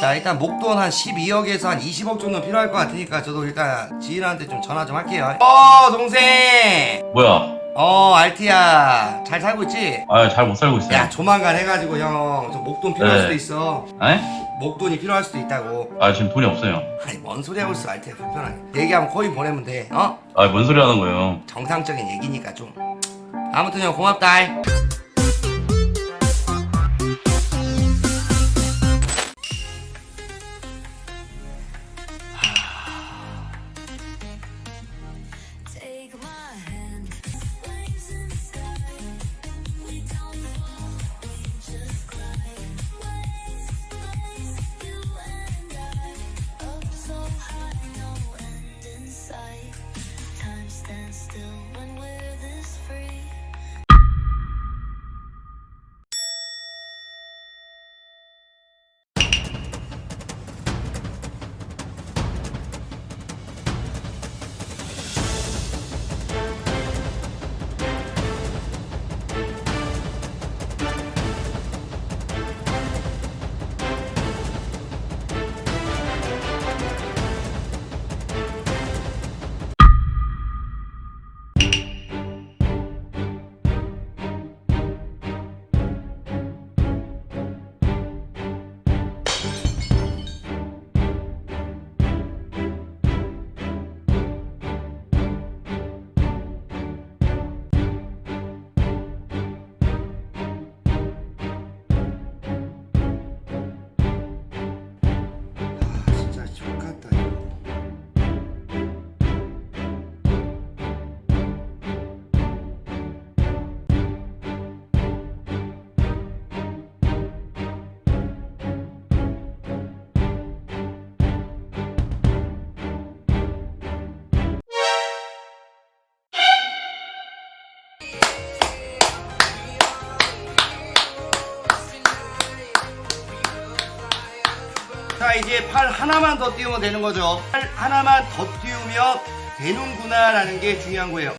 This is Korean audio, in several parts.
자 일단 목돈 한 12억에서 한 20억 정도 필요할 것 같으니까 저도 일단 지인한테 좀 전화 좀 할게요 어 동생 뭐야? 어 알티야 잘 살고 있지? 아, 잘 못 살고 있어요. 야 조만간 해가지고 형저 목돈 필요할 네. 수도 있어 에? 목돈이 필요할 수도 있다고 아, 지금 돈이 없어요. 아니 뭔 소리 하고 있어 알티야 불편하게 얘기하면 코인 보내면 돼 어? 아, 뭔 소리 하는 거예요? 정상적인 얘기니까 좀 아무튼 형 고맙다 Take 자 이제 팔 하나만 더 띄우면 되는 거죠. 팔 하나만 더 띄우면 되는구나 라는 게 중요한 거예요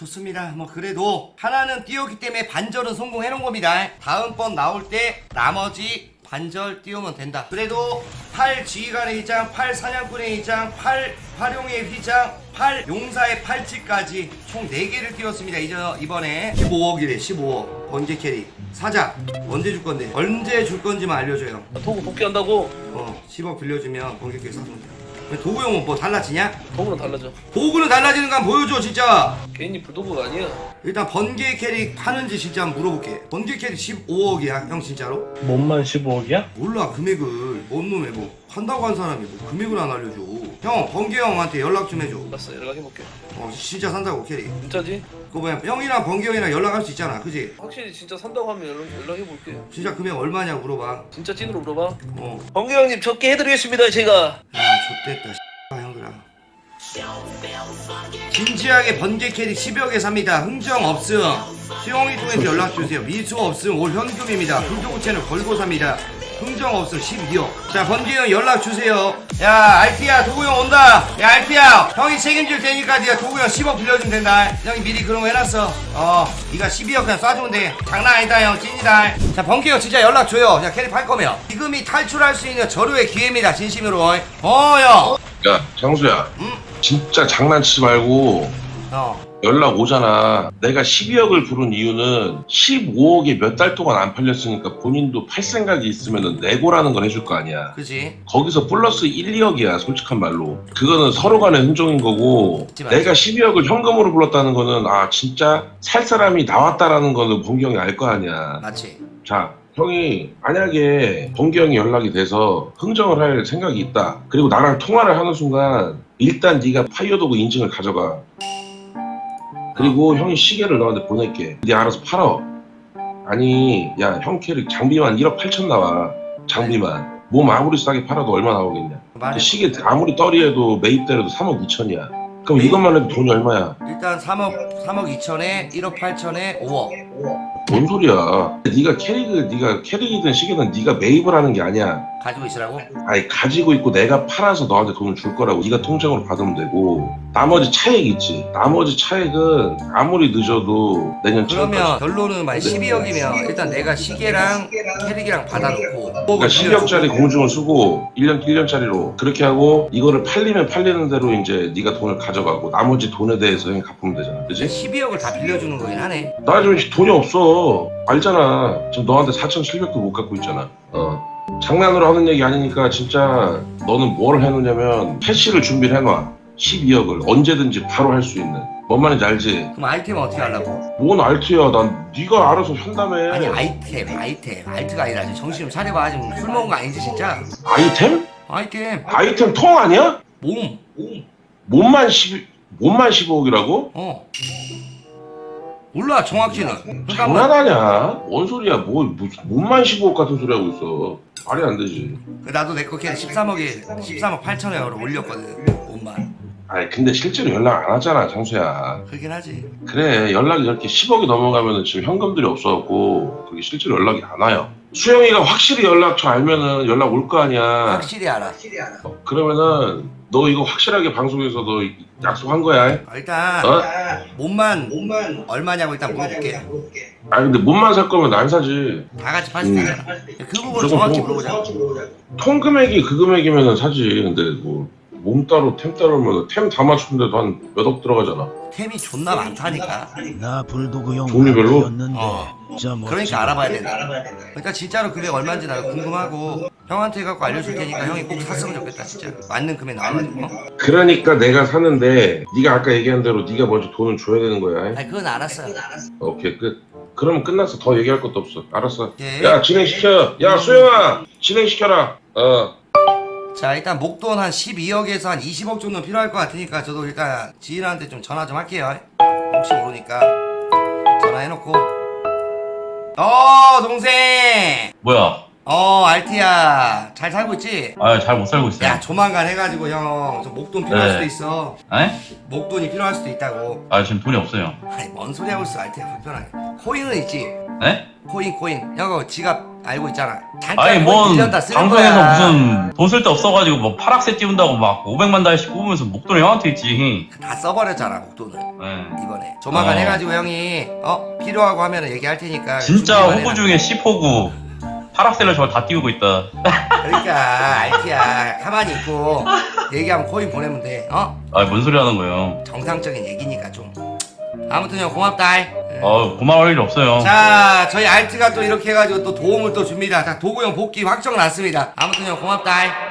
좋습니다. 뭐 그래도 하나는 띄웠기 때문에 반절은 성공해 놓은 겁니다. 다음번 나올 때 나머지 반절 띄우면 된다. 그래도 8 지휘관의 휘장, 8 사냥꾼의 휘장, 8 활용의 휘장, 8 용사의 팔찌까지 총 4개를 띄웠습니다. 이제 이번에 15억이래 15억 번개 캐릭 사자 언제 줄 건데 언제 줄 건지만 알려줘요. 도구 복귀한다고 어 10억 빌려주면 번개 캐릭 사주면 돼. 왜 도구용은 뭐 달라지냐? 도구는 달라져 도구는 달라지는 거 한번 보여줘 진짜. 개인이 불도구가 아니야 일단 번개 캐릭 파는지 진짜 한번 물어볼게. 번개 캐릭 15억이야, 형 진짜로? 몸만 15억이야? 몰라 금액을 뭔 놈의 뭐 판다고 한 사람이 뭐 금액을 안 알려줘. 형 번개 형한테 연락 좀 해줘. 알았어 연락해볼게 어 진짜 산다고 캐릭. 진짜지? 그거 뭐야 형이랑 번개 형이랑 연락할 수 있잖아, 그지? 확실히 진짜 산다고 하면 연락, 연락해볼게 진짜 금액 얼마냐 물어봐. 진짜 찐으로 물어봐 어. 번개 형님 적게 해드리겠습니다 제가 야 좋됐다 X발 형들아. 진지하게 번개 캐릭 10여 개 삽니다. 흥정 없음. 수영이 통해서 연락 주세요. 미수 없음. 올 현금입니다. 불도구 채널 걸고 삽니다. 흥정 없음 12억. 자 번개 형 연락 주세요. 야 알피야 도구 형 온다. 야 알피야 형이 책임질 테니까 네가 도구 형 10억 빌려주면 된다. 형이 미리 그런 거 해놨어. 어 네가 12억 그냥 쏴주면 돼. 장난 아니다 형 찐이다. 자 번개 형 진짜 연락 줘요. 자 캐릭 팔 거면 지금이 탈출할 수 있는 절호의 기회입니다. 진심으로. 어 형. 야, 장수야. 음? 진짜 장난치지 말고 어 연락 오잖아. 내가 12억을 부른 이유는 15억이 몇 달 동안 안 팔렸으니까 본인도 팔 생각이 있으면 내고라는 걸 해줄 거 아니야. 그지 거기서 플러스 1, 2억이야, 솔직한 말로. 그거는 서로 간의 흥정인 거고, 맞지. 내가 12억을 현금으로 불렀다는 거는, 아, 진짜 살 사람이 나왔다라는 거는 본경이 알 거 아니야. 맞지 자, 형이 만약에 형이 연락이 돼서 흥정을 할 생각이 있다. 그리고 나랑 통화를 하는 순간 일단 네가 파이어도구 인증을 가져가. 그리고 형이 시계를 너한테 보낼게. 네 알아서 팔어. 아니, 야, 형 캐릭 장비만 1억 8천 나와. 장비만. 몸 아무리 싸게 팔아도 얼마 나오겠냐. 말해 시계 아무리 떨이해도 매입대로도 3억 2천이야. 그럼 이것만 해도 돈이 얼마야? 일단 3억 3억 2천에 1억 8천에 5억 뭔 소리야? 네가 캐릭을 네가 캐릭이든 시계든 네가 매입을 하는 게 아니야. 가지고 있으라고? 아니 가지고 있고 내가 팔아서 너한테 돈을 줄 거라고 네가 통장으로 받으면 되고 나머지 차액 있지. 나머지 차액은 아무리 늦어도 내년 그러면 7월까지 결론은 만약 12억이면 일단 내가 시계랑 캐릭이랑 받아놓고 그러니까 12억짜리 공중을 쓰고 1년 1년짜리로 그렇게 하고 이거를 팔리면 팔리는 대로 이제 네가 돈을 가져가고 나머지 돈에 대해서 형이 갚으면 되잖아. 그지? 12억을 다 빌려주는 거긴 하네. 나 지금 돈이 없어. 알잖아. 지금 너한테 4,700도 못 갖고 있잖아. 어 장난으로 하는 얘기 아니니까 진짜 너는 뭘 해놓냐면 캐시를 준비를 해놔. 12억을 언제든지 바로 할 수 있는. 뭔 말인지 알지? 그럼 아이템은 어떻게 하려고? 뭔 알트야? 난 네가 알아서 한다며. 아니 아이템 아이템. 알트가 아니라 지금 정신 좀 차려봐. 지금 술 먹은 거 아니지 진짜? 아이템? 아이템. 아이템 통 아니야? 몸. 몸만 10 몸만 15억이라고? 어. 몰라 정확히는. 그러니까 장난하냐? 뭔 소리야? 뭐, 뭐 몸만 15억 같은 소리 하고 있어. 말이 안 되지. 그 나도 내거 걔 13억에 13억 8천에 원 올렸거든. 옷만. 아니 근데 실제로 연락 안 하잖아, 장수야. 그러긴 하지. 그래 연락이 이렇게 10억이 넘어가면은 지금 현금들이 없어갖고 그게 실제로 연락이 안 와요. 수영이가 확실히 연락처 알면은 연락 올 거 아니야. 확실히 알아. 어, 그러면은 너 이거 확실하게 방송에서 너 약속한 거야. 어, 일단 어? 몸만 얼마냐고 일단 물어볼게. 아니 근데 몸만 살 거면 난 사지. 다 같이 팔수 있잖아. 그 부분 무조건 정확히 뭐- 물어보자. 통 금액이 그 금액이면은 사지. 근데 뭐 몸 따로 템 따로면 템 다 맞추는데도 한 몇 억 들어가잖아. 템이 존나 많다니까. 나 불도그용 종류별로? 어. 저 멋진 그러니까 알아봐야 된다. 그러니까 진짜로 금액 얼마인지 나도 궁금하고 형한테 갖고 알려줄 테니까 형이 꼭 샀으면 좋겠다 진짜. 맞는 금액 나와가지고. 어? 그러니까 내가 사는데 네가 아까 얘기한 대로 네가 먼저 돈을 줘야 되는 거야. 아니 그건 알았어. 오케이 끝. 그러면 끝났어. 더 얘기할 것도 없어. 알았어. 예. 야 진행시켜. 야 수영아 진행시켜라. 어. 자 일단 목돈 한 12억에서 한 20억 정도 필요할 것 같으니까 저도 일단 지인한테 좀 전화 좀 할게요 혹시 모르니까 전화해놓고 어 동생 뭐야? 어 알티야 잘 살고 있지? 아, 잘 못 살고 있어요. 야 조만간 해가지고 형저 목돈 필요할 네. 수도 있어 에? 목돈이 필요할 수도 있다고 아, 지금 돈이 없어요. 아니 뭔 소리 하고 있어 알티야 불편하게 코인은 있지 에? 코인 코인 형 지갑 알고 있잖아 아니, 뭔 빌렸다 쓰는 방송에서 거야. 무슨 돈 쓸 데 없어가지고 뭐 파락새 띄운다고 막 500만 달씩 뽑으면서 목돈이 형한테 있지. 다 써버렸잖아 목돈을 에. 이번에 조만간 어. 해가지고 형이 어 필요하고 하면 얘기할 테니까 진짜 준비만 해놔. 중에 10호구. 파락새를 저걸 다 띄우고 있다. 그러니까 알티야 가만히 있고 얘기하면 코인 보내면 돼 어? 아, 뭔 소리 하는 거예요? 정상적인 얘기니까 좀 아무튼 형 고맙다 예. 아, 고마울 일 없어요. 자 저희 알트가 또 이렇게 해가지고 또 도움을 또 줍니다. 자 도구 형 복귀 확정 났습니다. 아무튼 형 고맙다